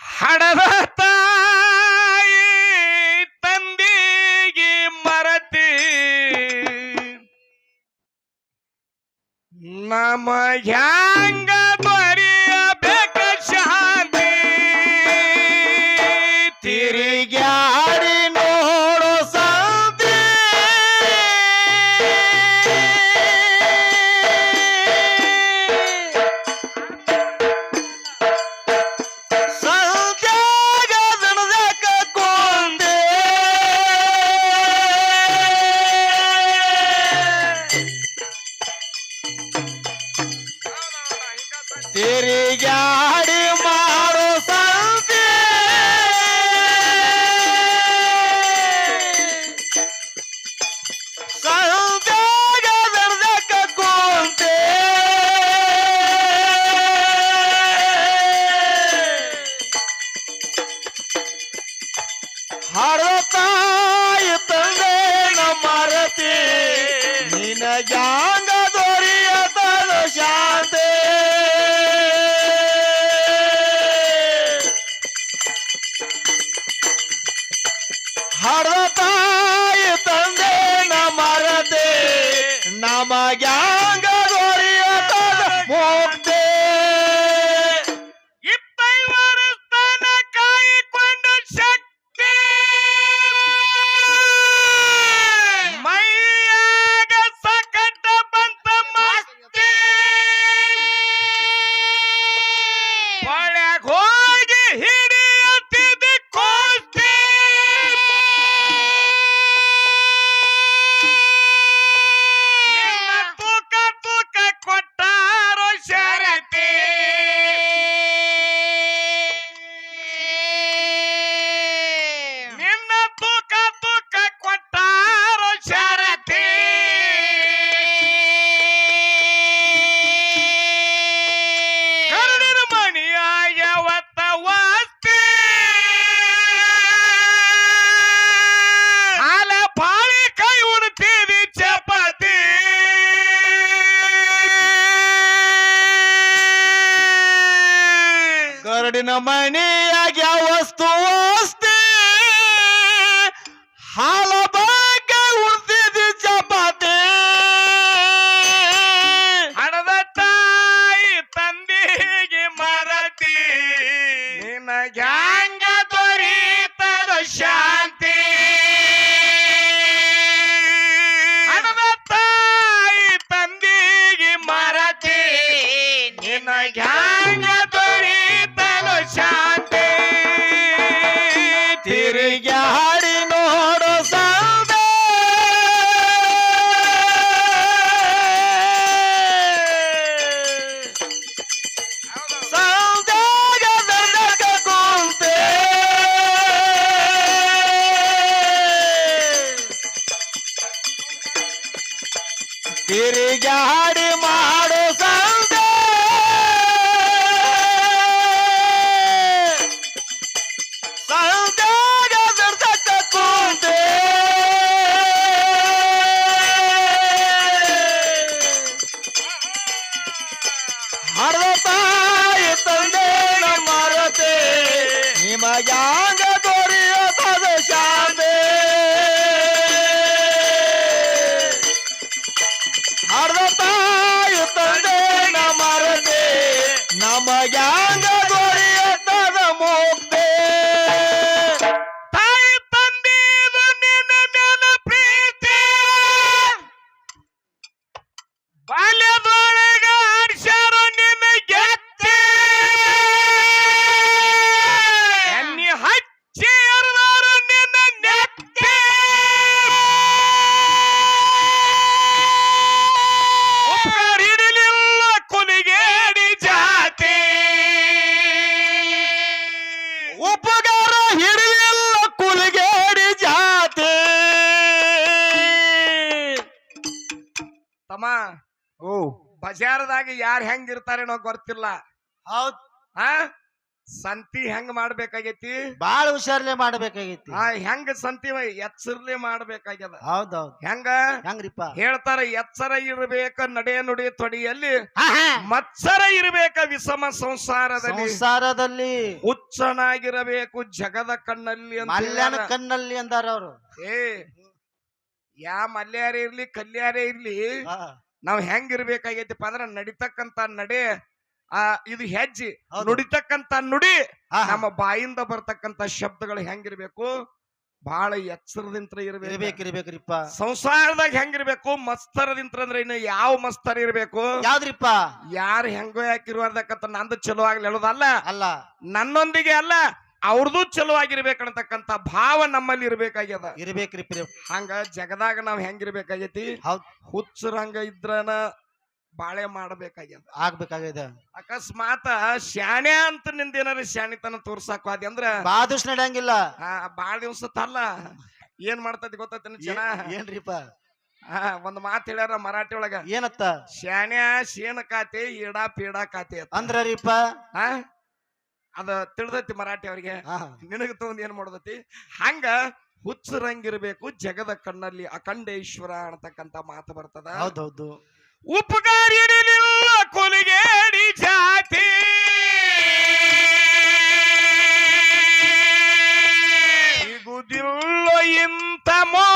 ಹಡದ ತಾಯಿ ತಂದೆಗೆ ಮರತಿ. ನಮ ಗಂಡಿನ ಮನೆಯಾಗ ವಸ್ತು ತಮ್ಮ ಓ. ಬಜಾರದಾಗ ಯಾರು ಹೆಂಗಿರ್ತಾರೇನೋ ಗೊತ್ತಿಲ್ಲ. ಹೌದ್. ಹಾ ಸಂತಿ ಹೆಂಗ್ ಮಾಡ್ಬೇಕಾಗೈತಿ? ಬಾಳ ಹುಷಾರ್ಲೆ ಮಾಡ್ಬೇಕಾಗೈತಿ. ಆ ಹೆಂಗ ಸಂತಿ ಎಚ್ಚರ್ಲೆ ಮಾಡ್ಬೇಕಾಗ್ಯದ. ಹೌದೌದ್. ಹೆಂಗ? ಹೆಂಗ್ರಿಪ್ಪ? ಹೇಳ್ತಾರ ಎಚ್ಚರ ಇರ್ಬೇಕ ನಡೆ ನುಡಿ ತೊಡಿಯಲ್ಲಿ. ಮತ್ಸರ ಇರ್ಬೇಕ ವಿಷಮ ಸಂಸಾರದಲ್ಲಿ. ಸಂಸಾರದಲ್ಲಿ. ಹುಚ್ಚನಾಗಿರಬೇಕು ಜಗದ ಕಣ್ಣಲ್ಲಿ ಮಲ್ಯಾನ ಕಣ್ಣಲ್ಲಿ ಅಂದಾರ ಅವರು. ಏ ಯಾ ಮಲ್ಯಾರ ಇರ್ಲಿ ಕಲ್ಯಾರೇ ಇರ್ಲಿ ನಾವ್ ಹೆಂಗ್ ಇರ್ಬೇಕಾಗೈತಿಪ್ಪ ಅಂದ್ರ ನಡಿತಕ್ಕಂತ ನಡೆ ಆ ಇದು ಹೆಜ್ಜೆ. ಹೌದು. ನುಡಿತಕ್ಕಂತ ನುಡಿ. ನಮ್ಮ ಬಾಯಿಂದ ಬರ್ತಕ್ಕಂತ ಶಬ್ದಗಳು ಹೆಂಗಿರ್ಬೇಕು? ಬಹಳ ಎಚ್ಚರದಿಂತ್ರ ಇರ್ಬೇಕು. ಇರ್ಬೇಕ್ ಇರ್ಬೇಕ್ರಿಪ್ಪ. ಸಂಸಾರದಾಗ ಹೆಂಗಿರ್ಬೇಕು? ಮಸ್ತರದಿಂತ್ರ ಅಂದ್ರೆ ಇನ್ನು ಯಾವ ಮಸ್ತರ್ ಇರ್ಬೇಕು? ಯಾವ್ದ್ರಿಪ್ಪ? ಯಾರು ಹೆಂಗೋ ಯಾಕಿರುವಾರ್ದಕ್ಕಂತ ನಂದು ಚಲೋ ಆಗ್ಲಿ ಹೇಳೋದಲ್ಲ ಅಲ್ಲ. ನನ್ನೊಂದಿಗೆ ಅಲ್ಲ. ಅವ್ರದ್ದು ಚಲೋ ಆಗಿರ್ಬೇಕಂತಕ್ಕಂತ ಭಾವ ನಮ್ಮಲ್ಲಿ ಇರ್ಬೇಕಾಗ್ಯದ. ಇರ್ಬೇಕ್ರಿ ಪ್ರಿಯ ಹಂಗ ಜಗದಾಗ ನಾವ್ ಹೆಂಗಿರ್ಬೇಕಾಗೈತಿ ಹೌದ್. ಹುಚ್ಚರಂಗ ಇದ್ರನ ಬಾಳೆ ಮಾಡ್ಬೇಕಾಗ್ಯದ. ಆಗ್ಬೇಕಾಗ್ಯದ. ಅಕಸ್ಮಾತ್ ಶಾಣೆ ಅಂತ ನಿಂದ ಏನಾರ ಶಾಣಿತನ ತೋರ್ಸಾಕ ಹೋದಿ ಅಂದ್ರ? ಬಾದುಷ್ ನಡೆಯಂಗಿಲ್ಲ. ಆ, ಬಾಳ ದಿವ್ಸ ತಲ್ಲ ಏನ್ ಮಾಡ್ತೈತಿ ಗೊತ್ತೈತಿ ಜನ ಏನ್ರಿಪ್ಪ? ಆ, ಒಂದ್ ಮಾತ್ ಹೇಳ್ಯಾರ ಮರಾಠಿ ಒಳಗ. ಏನತ್ತ? ಶಾಣ್ಯ ಶೇಣ ಖಾತೆ ಈಡಾ ಪೀಡಾ ಖಾತೆ ಅಂತ. ರೀಪ ಆ? ಅದ ತಿಳಿದೈತಿ ಮರಾಠಿ ಅವ್ರಿಗೆ. ನಿನಗ ತಗೊಂಡ್ ಏನ್ ಮಾಡೋದೈತಿ? ಹಂಗ ಹುಚ್ಚರಂಗಿರ್ಬೇಕು ಜಗದ ಕಣ್ಣಲ್ಲಿ ಅಖಂಡೇಶ್ವರ ಅನ್ನತಕ್ಕಂತ ಮಾತು ಬರ್ತದ. ಹೌದೌದು. ಉಪಕಾರಿರಲಿಲ್ಲ ಕೊಲಿಗೇಡಿ ಜಾತಿ. ಸಿಗುದಿಲ್ಲ ಇಂತ ಮೋತಿ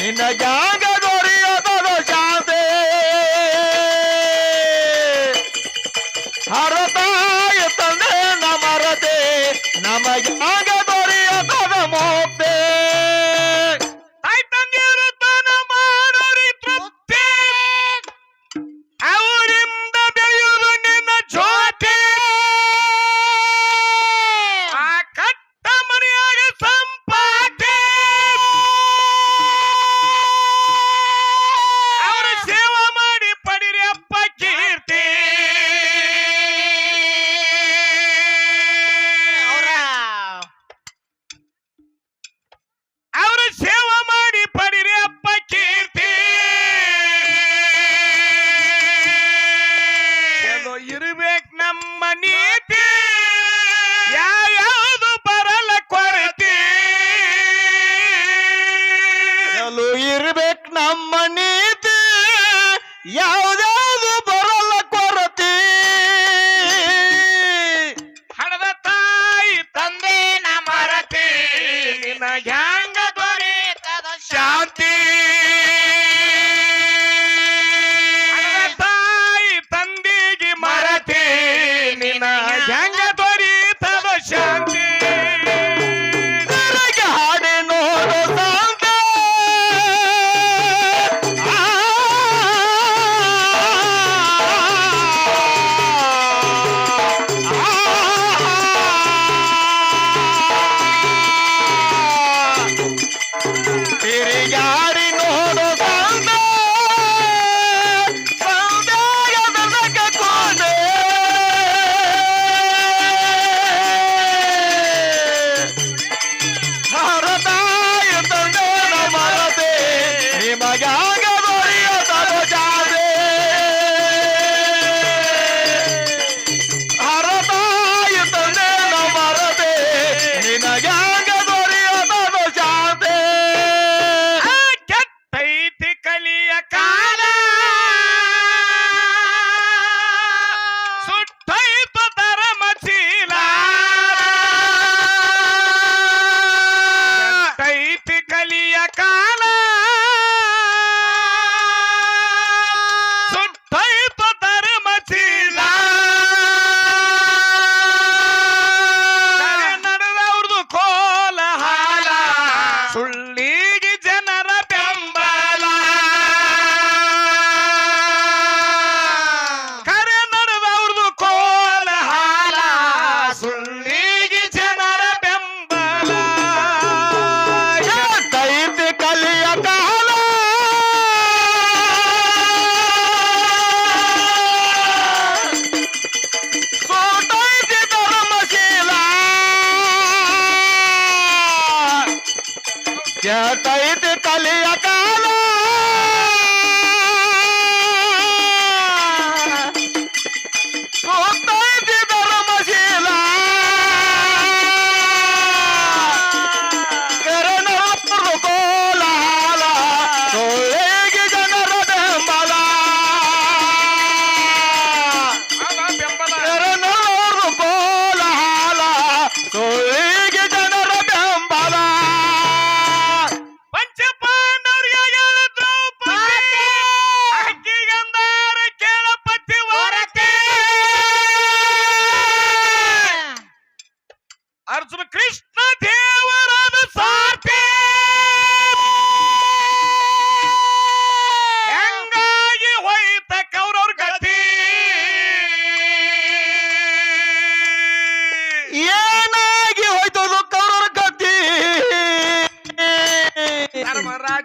ನಿನ್ನ ಜಾಗ ದೊರೆಯದ ಶಾಂತಿ ಹರತಾಯ ತಂದೆ ನಮರತೆ ನಮಗೆ ಆಗ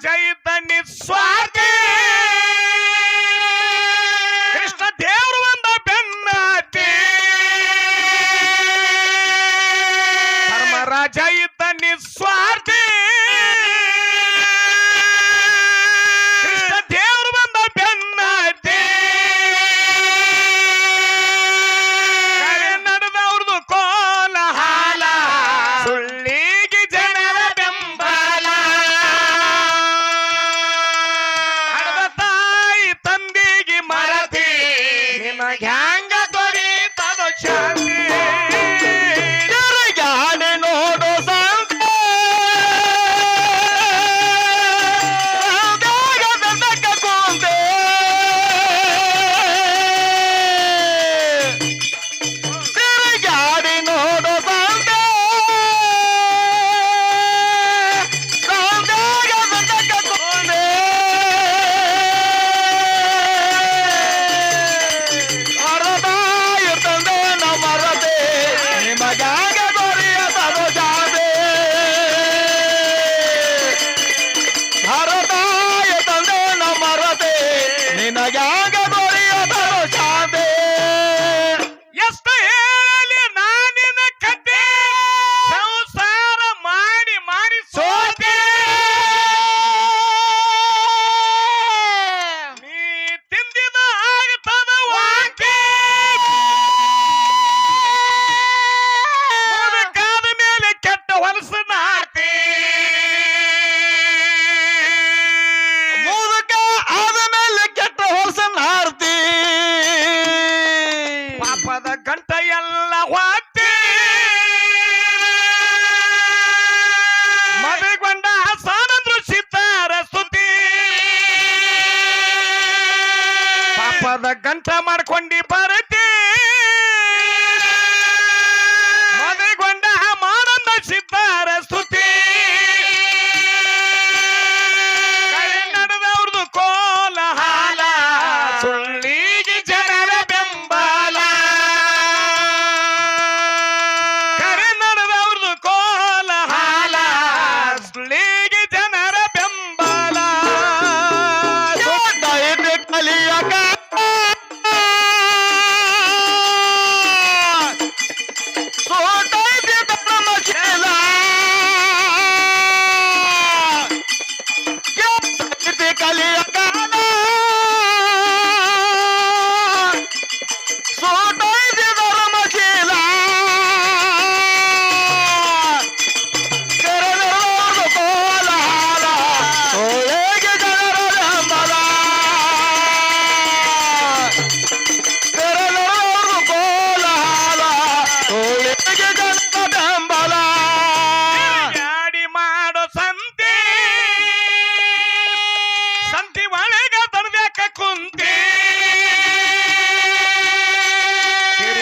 ಧರ್ಮರಾಜ ಇದ್ದ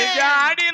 Yeah. ya, ya, ya,